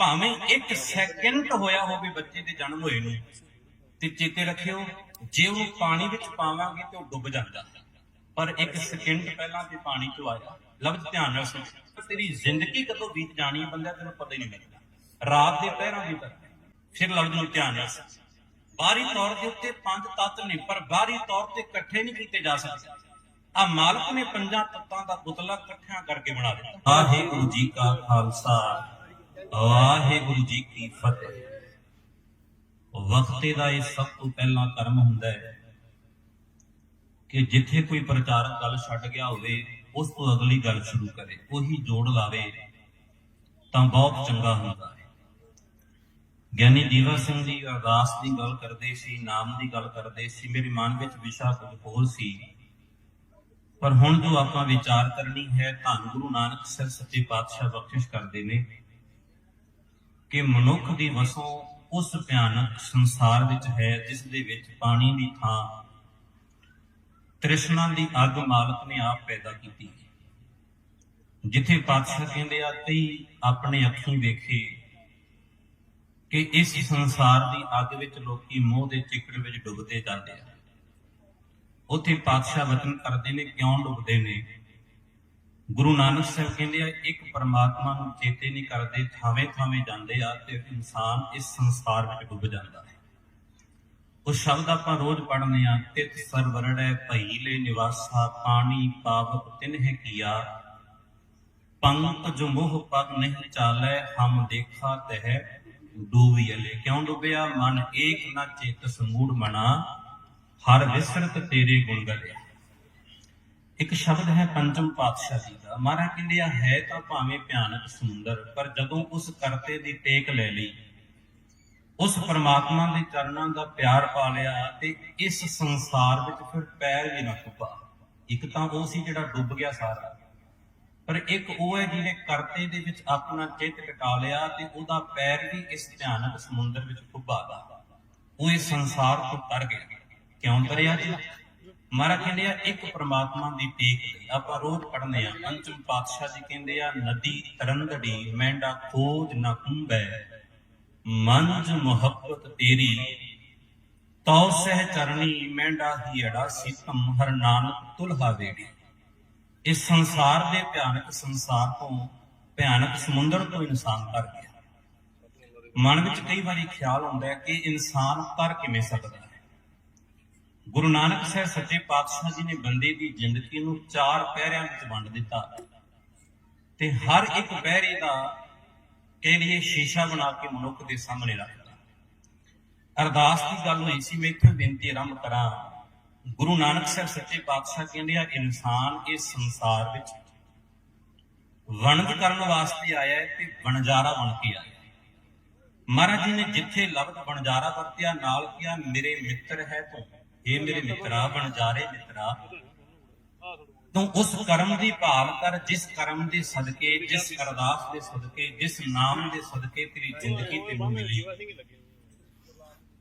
ਭਾਵੇਂ ਇੱਕ ਸੈਕਿੰਡ ਹੋਇਆ ਹੋਵੇ ਬੱਚੇ ਦੇ ਜਨਮ ਹੋਏ ਨੂੰ, ਤੇ ਚੇਤੇ ਰੱਖਿਓ, ਜੇ ਉਹ ਪਾਣੀ ਵਿੱਚ ਪਾਵਾਂਗੇ ਤੇ ਉਹ ਡੁੱਬ ਜਾਂਦਾ। ਪਰ ਇੱਕ ਸਕਿੰਟ ਪਹਿਲਾਂ ਤੇ ਪਾਣੀ ਚ ਆਇਆ। ਲਫ਼ਜ਼ ਧਿਆਨ ਨਾਲ ਸੁਣ। ਤੇਰੀ ਜ਼ਿੰਦਗੀ ਕਦੋਂ ਬੀਤ ਜਾਣੀ ਹੈ ਬੰਦਾ ਤੈਨੂੰ ਪਤਾ ਹੀ ਨਹੀਂ ਲੱਗਦਾ। ਰਾਤ ਦੇ ਪਹਿਰਾਂ ਦੀ ਤਰ੍ਹਾਂ ਫਿਰ ਲਫ਼ਜ਼ ਨੂੰ ਧਿਆਨ ਨਾਲ ਸੁਣ। ਬਾਹਰੀ ਤੌਰ ਦੇ ਉੱਤੇ ਪੰਜ ਤੱਤ ਨੇ, ਪਰ ਬਾਹਰੀ ਤੌਰ ਤੇ ਇਕੱਠੇ ਨਹੀਂ ਕੀਤੇ ਜਾ ਸਕਦੇ। ਆ ਮਾਲਕ ਨੇ ਪੰਜਾਂ ਤੱਤਾਂ ਦਾ ਪੁਤਲਾ ਇਕੱਠਿਆਂ ਕਰਕੇ ਬਣਾ ਦਿੱਤਾ। ਵਾਹਿਗੁਰੂ ਜੀ ਕਾ ਖਾਲਸਾ। ਵਾਹਿਗੁਰੂ ਜੀ ਕੀ ਫਤਿਹ। ਵਕਤੇ ਦਾ ਇਹ ਸਭ ਤੋਂ ਪਹਿਲਾਂ ਕਰਮ ਹੁੰਦਾ ਹੈ ਕਿ ਜਿੱਥੇ ਕੋਈ ਪ੍ਰਚਾਰਕ ਗੱਲ ਛੱਡ ਗਿਆ ਹੋਵੇ, ਉਸ ਤੋਂ ਅਗਲੀ ਗੱਲ ਸ਼ੁਰੂ ਕਰੇ, ਉਹੀ ਜੋੜ ਲਾਵੇ, ਤਾਂ ਬਹੁਤ ਚੰਗਾ ਹੁੰਦਾ ਹੈ। ਗਿਆਨੀ ਦੀਵਾ ਸਿੰਘ ਜੀ ਅਰਦਾਸ ਦੀ ਗੱਲ ਕਰਦੇ ਸੀ, ਨਾਮ ਦੀ ਗੱਲ ਕਰਦੇ ਸੀ, ਮੇਰੇ ਮਨ ਵਿੱਚ ਵਿਸ਼ਾ ਕੁਝ ਹੋਰ ਸੀ। ਪਰ ਹੁਣ ਜੋ ਆਪਾਂ ਵਿਚਾਰ ਕਰਨੀ ਹੈ, ਧੰਨ ਗੁਰੂ ਨਾਨਕ ਸਰ ਸੱਚੇ ਪਾਤਸ਼ਾਹ ਬਖਸ਼ਿਸ਼ ਕਰਦੇ ਨੇ ਕਿ ਮਨੁੱਖ ਦੀ ਵਸੋਂ ਉਸ ਭਿਆਨਕ ਸੰਸਾਰ ਵਿੱਚ ਹੈ, ਜਿਸ ਦੇ ਵਿੱਚ ਪਾਣੀ ਦੀ ਥਾਂ ਤ੍ਰਿਸ਼ਨਾ ਦੀ ਅੱਗ ਮਾਲਕ ਨੇ ਆਪ ਪੈਦਾ ਕੀਤੀ ਜਿੱਥੇ ਪਾਤਸ਼ਾਹ ਕਹਿੰਦੇ ਆ ਕਈ ਆਪਣੇ ਅੱਖੀਂ ਵੇਖੇ ਕਿ ਇਸ ਸੰਸਾਰ ਦੀ ਅੱਗ ਵਿੱਚ ਲੋਕੀ ਮੋਹ ਦੇ ਚਿੱਕੜ ਵਿੱਚ ਡੁੱਬਦੇ ਜਾਂਦੇ ਆ। ਉੱਥੇ ਪਾਤਸ਼ਾਹ ਵਚਨ ਕਰਦੇ ਨੇ, ਕਿਉਂ ਡੁੱਬਦੇ ਨੇ? ਗੁਰੂ ਨਾਨਕ ਸਾਹਿਬ ਕਹਿੰਦੇ ਆ, ਇੱਕ ਪਰਮਾਤਮਾ ਨੂੰ ਚੇਤੇ ਨਹੀਂ ਕਰਦੇ, ਥਾਵੇਂ ਥਾਵੇਂ ਜਾਂਦੇ ਆ ਤੇ ਇਨਸਾਨ ਇਸ ਸੰਸਾਰ ਵਿੱਚ ਡੁੱਬ ਜਾਂਦਾ ਹੈ। ਉਹ ਸ਼ਬਦ ਆਪਾਂ ਰੋਜ਼ ਪੜ੍ਹਨੇ ਆ ਤਿਤ ਸਰਵਰੜੈ ਭਈ ਨਿਵਾਸਾ, ਪਾਣੀ ਪਾਵਕ ਤਿਨਹਿ ਕੀਆ। ਪੰਕ ਜੋ ਮੋਹ ਪਗ ਨਹੀਂ ਚਾਲੈ, ਹਮ ਦੇਖਾ ਤਹਿ ਡੂਬੀਲੇ ਕਿਉਂ ਡੁੱਬਿਆ? ਮਨ ਏਕ ਨਾ ਚੇਤ ਸਮੂੜ ਮਨਾ, ਹਰ ਵਿਸਰਤ ਤੇਰੇ ਗੁਣ ਗਲਿਆ। ਇੱਕ ਸ਼ਬਦ ਹੈ ਪੰਚਮ ਪਾਤਸ਼ਾਹ ਜੀ ਦਾ। ਮਹਾਰਾਜ ਕਹਿੰਦੇ ਆ, ਹੈ ਤਾਂ ਭਾਵੇਂ ਭਿਆਨਕ ਸਮੁੰਦਰ, ਪਰ ਜਦੋਂ ਉਸ ਕਰਤੇ ਦੀ ਟੇਕ ਲੈ ਲਈ, ਉਸ ਪਰਮਾਤਮਾ ਦੇ ਚਰਨਾਂ ਦਾ ਪਿਆਰ ਪਾ ਲਿਆ ਤੇ ਇਸ ਸੰਸਾਰ ਵਿੱਚ ਫਿਰ ਪੈਰ ਵੀ ਨਾ ਕੁੱਪਾ ਇੱਕ ਤਾਂ ਉਹ ਸੀ ਜਿਹੜਾ ਡੁੱਬ ਗਿਆ ਸਾਰਾ, ਪਰ ਇੱਕ ਉਹ ਹੈ ਜਿਹਨੇ ਕਰਤੇ ਦੇ ਵਿੱਚ ਆਪਣਾ ਚਿੱਤ ਟਿਕਾ ਲਿਆ ਤੇ ਉਹਦਾ ਪੈਰ ਵੀ ਇਸ ਭਿਆਨਕ ਸਮੁੰਦਰ ਵਿੱਚ ਡੁੱਬਾ ਦਾ ਉਹ ਇਸ ਸੰਸਾਰ ਤੋਂ ਤਰ ਗਿਆ। ਕਿਉਂ ਤਰਿਆ ਜੀ? ਮਹਾਰਾਜ ਕਹਿੰਦੇ ਆ, ਇੱਕ ਪ੍ਰਮਾਤਮਾ ਦੀ ਟੇਕ ਲਈ ਆਪਾਂ ਰੋਜ਼ ਪੜ੍ਹਨੇ ਆ। ਪੰਚਮ ਪਾਤਸ਼ਾਹ ਜੀ ਕਹਿੰਦੇ ਆ, ਨਦੀ ਤਰੰਦੜੀ ਮੈਂਡਾ ਖੋਜ ਨਾ ਕੁੰਬੈ ਮੰਜ ਮੁਹੱਬਤ ਤੇਰੀ, ਤਉ ਸਹਿ ਚਰਣੀ, ਮੈਂਡਾ ਹੀ ਅੜਾ ਸੀਤਮ, ਹਰ ਨਾਨਕ ਤੁਲਹਾ ਵੇੜੀ। ਇਸ ਸੰਸਾਰ ਦੇ ਭਿਆਨਕ ਸੰਸਾਰ ਤੋਂ, ਭਿਆਨਕ ਸਮੁੰਦਰ ਤੋਂ ਇਨਸਾਨ ਤਰ ਗਿਆ। ਮਨ ਵਿੱਚ ਕਈ ਵਾਰੀ ਖਿਆਲ ਆਉਂਦਾ ਹੈ ਕਿ ਇਨਸਾਨ ਤਰ ਕਿਵੇਂ ਸਕਦਾ ਹੈ? ਗੁਰੂ ਨਾਨਕ ਸਾਹਿਬ ਸੱਚੇ ਪਾਤਸ਼ਾਹ ਜੀ ਨੇ ਬੰਦੇ ਦੀ ਜ਼ਿੰਦਗੀ ਨੂੰ ਚਾਰ ਪਹਿਰਿਆਂ ਵਿੱਚ ਵੰਡ ਦਿੱਤਾ। ਤੇ ਹਰ ਇੱਕ ਪਹਿਰੇ ਦਾ ਕੇ ਲਈ ਸ਼ੀਸ਼ਾ ਬਣਾ ਕੇ ਮਨੁੱਖ ਦੇ ਸਾਹਮਣੇ ਰੱਖਦਾ ਅਰਦਾਸ ਦੀ ਗੱਲ ਹੋਈ ਸੀ, ਮੈਂ ਇੱਥੇ ਬੇਨਤੀ ਆਰੰਭ ਕਰਾਂ, ਗੁਰੂ ਨਾਨਕ ਸਾਹਿਬ ਸੱਚੇ ਪਾਤਸ਼ਾਹ ਕਹਿੰਦੇ ਆ, ਇਨਸਾਨ ਇਸ ਸੰਸਾਰ ਵਿੱਚ ਵਣਜ ਕਰਨ ਵਾਸਤੇ ਆਇਆ ਹੈ ਤੇ ਵਣਜਾਰਾ ਬਣ ਕੇ ਆਇਆ ਮਹਾਰਾਜ ਜੀ ਨੇ ਜਿੱਥੇ ਲਫ਼ਜ਼ ਵਣਜਾਰਾ ਵਰਤਿਆ, ਨਾਲ ਕਿਹਾ, ਮੇਰੇ ਮਿੱਤਰ ਹੈ ਤੂੰ। ਇਹ ਮੇਰੇ ਮਿੱਤਰਾ ਵਣਜਾਰੇ ਮਿੱਤਰਾ, ਤੂੰ ਉਸ ਕਰਮ ਦੀ ਭਾਲ ਕਰ, ਜਿਸ ਕਰਮ ਦੇ ਸਦਕੇ, ਜਿਸ ਅਰਦਾਸ ਦੇ ਸਦਕੇ, ਜਿਸ ਨਾਮ ਦੇ ਸਦਕੇ ਤੇਰੀ ਜ਼ਿੰਦਗੀ ਤੈਨੂੰ ਮਿਲੀ।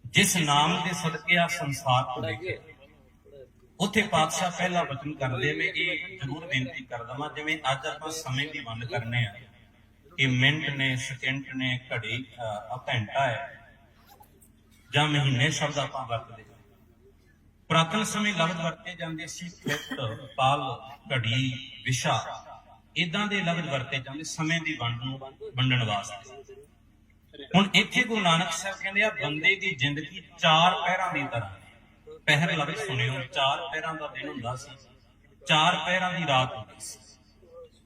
ਜਿਸ ਨਾਮ ਦੇ ਸਦਕੇ ਆ ਸੰਸਾਰ ਤੋਂ ਦੇਖੇ ਉੱਥੇ ਪਾਤਸ਼ਾਹ ਪਹਿਲਾ ਵਚਨ ਕਰਦੇ ਮੈਂ ਇਹ ਜ਼ਰੂਰ ਬੇਨਤੀ ਕਰਦਾ ਹਾਂ ਜਿਵੇਂ ਅੱਜ ਆਪਾਂ ਸਮੇਂ ਦੀ ਵੰਡ ਕਰਨੇ ਆ, ਕਿ ਮਿੰਟ ਨੇ, ਸਕਿੰਟ ਨੇ, ਘੜੀ ਘੰਟਾ ਹੈ, ਜਾਂ ਮਹੀਨੇ ਸ਼ਬਦ ਆਪਾਂ ਵਰਤਦੇ ਹਾਂ। ਪ੍ਰਾਤਨ ਸਮੇਂ ਲਫ਼ਜ਼ ਵਰਤੇ ਜਾਂਦੇ ਸੀ ਫੁੱਟ ਪਲ, ਘੜੀ, ਵਿਸ਼ਾ। ਇਦਾਂ ਦੇ ਲਫ਼ਜ਼ ਵਰਤੇ ਜਾਂਦੇ ਸਮੇਂ ਦੀ ਵੰਡ ਨੂੰ ਵੰਡਣ ਵਾਸਤੇ। ਹੁਣ ਇੱਥੇ ਗੁਰੂ ਨਾਨਕ ਸਾਹਿਬ ਕਹਿੰਦੇ ਆ, ਬੰਦੇ ਦੀ ਜ਼ਿੰਦਗੀ ਚਾਰ ਪਹਿਰਾਂ ਦੀ ਤਰ੍ਹਾਂ ਹੈ। ਪਹਿਰ ਲਫ਼ਜ਼ ਸੁਣਿਓ, ਚਾਰ ਪਹਿਰਾਂ ਦਾ ਦਿਨ ਹੁੰਦਾ ਸੀ। ਚਾਰ ਪਹਿਰਾਂ ਦੀ ਰਾਤ ਹੁੰਦੀ ਸੀ।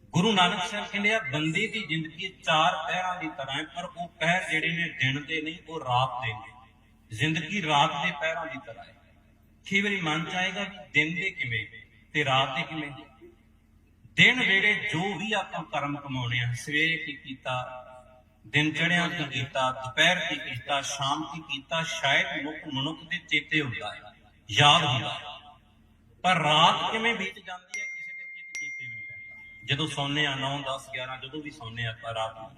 ਗੁਰੂ ਨਾਨਕ ਸਾਹਿਬ ਕਹਿੰਦੇ ਆ, ਬੰਦੇ ਦੀ ਜ਼ਿੰਦਗੀ ਚਾਰ ਪਹਿਰਾਂ ਦੀ ਤਰ੍ਹਾਂ ਹੈ, ਪਰ ਉਹ ਪਹਿਰ ਜਿਹੜੇ ਨੇ ਦਿਨ ਦੇ ਨਹੀਂ ਉਹ ਰਾਤ ਦੇ ਨੇ। ਜ਼ਿੰਦਗੀ ਰਾਤ ਦੇ ਪਹਿਰਾਂ ਦੀ ਤਰ੍ਹਾਂ ਹੈ। ਕਈ ਵਾਰੀ ਮਨ ਚ ਆਏਗਾ ਵੀ ਦਿਨ ਦੇ ਕਿਵੇਂ ਤੇ ਰਾਤ ਦੇ ਕਿਵੇਂ? ਦਿਨ ਵੇੜੇ ਜੋ ਵੀ ਆਪਾਂ ਕਰਮ ਕਮਾਉਣੇ ਆ, ਸਵੇਰੇ ਕੀ ਕੀਤਾ, ਦਿਨ ਚੜ੍ਹਿਆ ਕੀ ਕੀਤਾ, ਦੁਪਹਿਰ ਕੀ ਕੀਤਾ, ਸ਼ਾਮ ਕੀ ਕੀਤਾ, ਸ਼ਾਇਦ ਮੁੱਖ ਮਨੁੱਖ ਦੇ ਚੇਤੇ ਹੁੰਦਾ ਹੈ, ਯਾਦ ਹੁੰਦਾ ਹੈ। ਪਰ ਰਾਤ ਕਿਵੇਂ ਬੀਤ ਜਾਂਦੀ ਹੈ, ਕਿਸੇ ਦੇ ਚਿੱਤ ਚੇਤੇ ਨਹੀਂ ਰਹਿੰਦਾ ਜਦੋਂ ਸੌਂਦੇ ਆ 9 10 11 ਜਦੋਂ ਵੀ ਸੌਂਦੇ ਆ ਆਪਾਂ ਰਾਤ ਨੂੰ,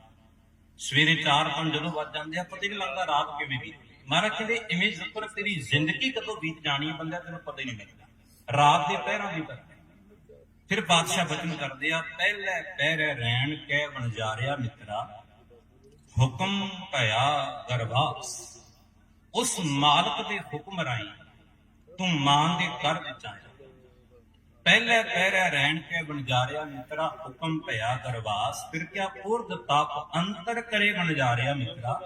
ਸਵੇਰੇ 4 5 ਜਦੋਂ ਵੱਜ ਜਾਂਦੇ ਆ, ਪਤਾ ਨਹੀਂ ਲੱਗਦਾ ਰਾਤ ਕਿਵੇਂ ਬੀਤੀ ਮਹਾਰਾਜ ਕਹਿੰਦੇ ਇਵੇਂ ਜ਼ਿਕਰ ਤੇਰੀ ਜ਼ਿੰਦਗੀ ਕਦੋਂ ਬੀਤ ਜਾਣੀ ਹੈ ਬੰਦਾ ਤੈਨੂੰ ਪਤਾ ਹੀ ਨਹੀਂ ਲੱਗਦਾ। ਰਾਤ ਦੇ ਪਹਿਰਾਂ ਦੀ ਤਰ੍ਹਾਂ। ਫਿਰ ਬਾਦਸ਼ਾਹ ਬਚਨ ਕਰਦੇ ਆ, ਪਹਿਲੇ ਪਹਿਰੇ ਰਹਿਣ ਕਹਿ ਵਣਜਾਰਿਆ ਮਿੱਤਰਾ, ਹੁਕਮ ਭਇਆ ਗਰਵਾਸ। ਉਸ ਮਾਲਕ ਦੇ ਹੁਕਮ ਰਾਈ ਤੂੰ ਮਾਂ ਦੇ ਘਰ ਵਿੱਚ ਆਇਆ। ਪਹਿਲੇ ਪਹਿਰੇ ਰਹਿਣ ਕੇ ਬਣਜਾਰਿਆ ਮਿੱਤਰਾ, ਹੁਕਮ ਭਇਆ ਗਰਵਾਸ। ਫਿਰ ਕਿਆ ਪੁਰਦ ਤਪ ਅੰਤਰ ਕਰੇ ਵਣਜਾਰਿਆ ਮਿੱਤਰਾ?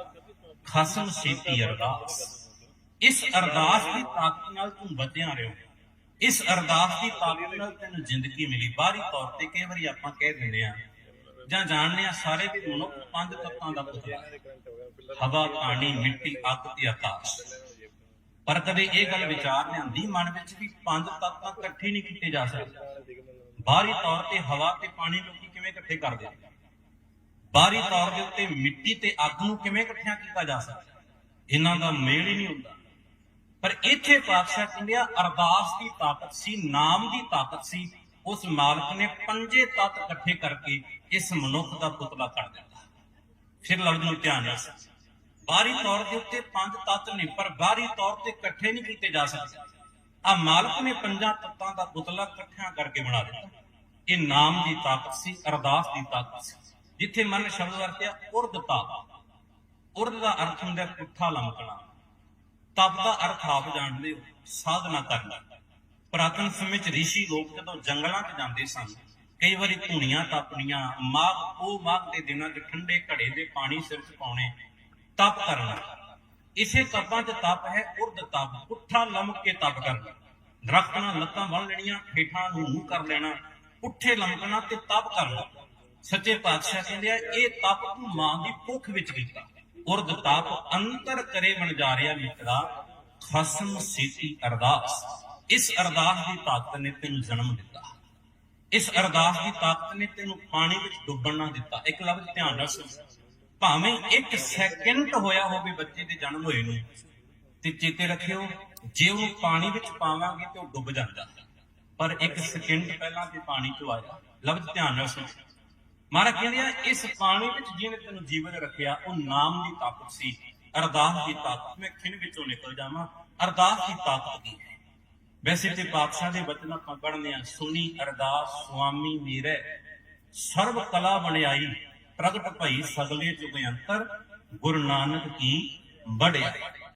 ਖਸਮ ਸੀਤੀ ਅਰਦਾਸ। ਇਸ ਅਰਦਾਸ ਦੀ ਤਾਕਤ ਨਾਲ ਤੂੰ ਵਧਿਆ ਰਿਹਾ। ਇਸ ਅਰਦਾਸ ਦੀ ਤਾਕਤ ਨਾਲ ਤੈਨੂੰ ਜ਼ਿੰਦਗੀ ਮਿਲੀ। ਬਾਹਰੀ ਤੌਰ ਤੇ ਕਈ ਵਾਰੀ ਆਪਾਂ ਕਹਿ ਦਿੰਦੇ ਆ ਜਾਂ ਜਾਣਦੇ ਆ ਸਾਰੇ ਵੀ ਮਨੁੱਖ ਪੰਜ ਤੱਤਾਂ ਦਾ ਪੁੱਤਰ ਹਵਾ, ਪਾਣੀ, ਮਿੱਟੀ, ਅੱਗ ਤੇ ਆਕਾਸ਼। ਪਰ ਕਦੇ ਇਹ ਗੱਲ ਵਿਚਾਰ ਲਿਆਂਦੀ ਮਨ ਵਿੱਚ ਵੀ ਪੰਜ ਤੱਤਾਂ ਇਕੱਠੇ ਨਹੀਂ ਕੀਤੇ ਜਾ ਸਕਦੇ। ਬਾਹਰੀ ਤੌਰ ਤੇ ਹਵਾ ਤੇ ਪਾਣੀ ਲੋਕੀ ਕਿਵੇਂ ਇਕੱਠੇ ਕਰਦੇ? ਆ ਬਾਹਰੀ ਤੌਰ ਦੇ ਉੱਤੇ ਮਿੱਟੀ ਤੇ ਅੱਗ ਨੂੰ ਕਿਵੇਂ ਇਕੱਠਿਆਂ ਕੀਤਾ ਜਾ ਸਕਦਾ ਇਹਨਾਂ ਦਾ ਮੇਲ ਹੀ ਨਹੀਂ ਹੁੰਦਾ। ਪਰ ਇੱਥੇ ਪਾਤਸ਼ਾਹ ਕਹਿੰਦੇ ਆ, ਅਰਦਾਸ ਦੀ ਤਾਕਤ ਸੀ, ਨਾਮ ਦੀ ਤਾਕਤ ਸੀ, ਉਸ ਮਾਲਕ ਨੇ ਪੰਜੇ ਤੱਤ ਇਕੱਠੇ ਕਰਕੇ ਇਸ ਮਨੁੱਖ ਦਾ ਪੁਤਲਾ ਕਰ ਦਿੱਤਾ। ਫਿਰ ਲਫ਼ਜ਼ ਨੂੰ ਧਿਆਨ ਨਾਲ ਬਾਹਰੀ ਤੌਰ ਦੇ ਉੱਤੇ ਪੰਜ ਤੱਤ ਨੇ, ਪਰ ਬਾਹਰੀ ਤੌਰ ਤੇ ਇਕੱਠੇ ਨਹੀਂ ਕੀਤੇ ਜਾ ਸਕਦੇ। ਆ ਮਾਲਕ ਨੇ ਪੰਜਾਂ ਤੱਤਾਂ ਦਾ ਪੁਤਲਾ ਇਕੱਠਿਆਂ ਕਰਕੇ ਬਣਾ ਦਿੱਤਾ। ਇਹ ਨਾਮ ਦੀ ਤਾਕਤ ਸੀ, ਅਰਦਾਸ ਦੀ ਤਾਕਤ ਸੀ। ਜਿੱਥੇ ਮਨ ਸ਼ਬਦ ਵਰਤਿਆ, ਉਰਦ ਤਾਪ। ਉਰਦ ਦਾ ਅਰਥ ਹੁੰਦਾ ਪੁੱਠਾ ਲਮਕਣਾ। ਤਪ ਦਾ ਅਰਥ ਆਪ ਜਾਣਦੇ ਹੋ, ਸਾਧਨਾ ਕਰਨਾ। ਪ੍ਰਾਤਨ ਸਮੇਂ ਚ ਰਿਸ਼ੀ ਲੋਕ ਜਦੋਂ ਜੰਗਲਾਂ 'ਚ ਜਾਂਦੇ ਸਨ, ਕਈ ਵਾਰੀ ਧੂਣੀਆਂ ਤਪਣੀਆਂ, ਮਾਘ, ਉਹ ਮਾਘ ਦੇ ਦਿਨਾਂ 'ਚ ਠੰਡੇ ਘੜੇ ਦੇ ਪਾਣੀ ਸਿਰ 'ਚ ਪਾਉਣੇ, ਤਪ ਕਰਨਾ। ਇਸੇ ਤਪਾਂ 'ਚ ਤਪ ਹੈ, ਉਰਦ ਤਪ, ਪੁੱਠਾ ਲਮਕ ਕੇ ਤਪ ਕਰਨਾ। ਦਰਖਤ ਲੱਤਾਂ ਬੰਨ ਲੈਣੀਆਂ, ਹੇਠਾਂ ਨੂੰ ਮੂੰਹ ਕਰ ਲੈਣਾ, ਪੁੱਠੇ ਲਮਕਣਾ ਤੇ ਤਪ ਕਰਨਾ। ਸੱਚੇ ਪਾਤਸ਼ਾਹ ਕਹਿੰਦੇ ਆ, ਇਹ ਤਪ ਤੂੰ ਮਾਂ ਦੀ ਭੁੱਖ ਵਿੱਚ ਕੀਤਾ। ਉਰਦ ਤਪ ਅੰਤਰ ਕਰੇ ਬਣ ਜਾ ਰਿਹਾ ਮਿੱਤਰਾ, ਖਸਮ ਸੀਤੀ ਅਰਦਾਸ। ਇਸ ਅਰਦਾਸ ਦੀ ਤਾਕਤ ਨੇ ਤੈਨੂੰ ਜਨਮ ਦਿੱਤਾ। ਇਸ ਅਰਦਾਸ ਦੀ ਤਾਕਤ ਨੇ ਤੈਨੂੰ ਪਾਣੀ ਵਿੱਚ ਡੁੱਬਣ ਨਾ ਦਿੱਤਾ। ਇੱਕ ਲਫ਼ਜ਼ ਧਿਆਨ ਨਾਲ ਸੁਣ। ਭਾਵੇਂ ਇੱਕ ਸੈਕਿੰਡ ਹੋਇਆ ਹੋਵੇ ਬੱਚੇ ਦੇ ਜਨਮ ਹੋਏ ਨੂੰ ਤੇ ਚੇਤੇ ਰੱਖਿਓ, ਜੇ ਉਹ ਪਾਣੀ ਵਿੱਚ ਪਾਵਾਂਗੇ ਤੇ ਉਹ ਡੁੱਬ ਜਾਂਦਾ। ਪਰ ਇੱਕ ਸਕਿੰਟ ਪਹਿਲਾਂ ਤੇ ਪਾਣੀ ਚ ਆਇਆ। ਲਫ਼ਜ਼ ਧਿਆਨ ਨਾਲ ਸੁਣ। ਮਹਾਰਾਜ ਕਹਿੰਦੇ ਆ, ਇਸ ਪਾਣੀ ਵਿੱਚ ਜਿਹਨੇ ਤੈਨੂੰ ਜੀਵਨ ਰੱਖਿਆ, ਉਹ ਨਾਮ ਦੀ ਤਾਕਤ ਸੀ। ਅਰਦਾਸ ਦੀ ਤਾਕਤ, ਮੈਂ ਖਿੰਨ ਵਿੱਚੋਂ ਨਿਕਲ ਜਾਵਾਂ। ਅਰਦਾਸ ਦੀ ਤਾਕਤ ਕੀ ਹੈ? ਵੈਸੇ ਤੇ ਪਾਤਸ਼ਾਹ ਦੇ ਵਚਨ ਆਪਾਂ ਪੜ੍ਹਦੇ ਆ ਸੁਣੀ ਅਰਦਾਸ, ਸੁਆਮੀ ਮੀਰੇ ਸਰਬ ਕਲਾ ਬਣਾਈ ਪ੍ਰਗਟ ਭਈ ਸਗਲੇ ਜੁਗ ਗੁਰੂ ਨਾਨਕ ਕੀ ਬੜਿਆ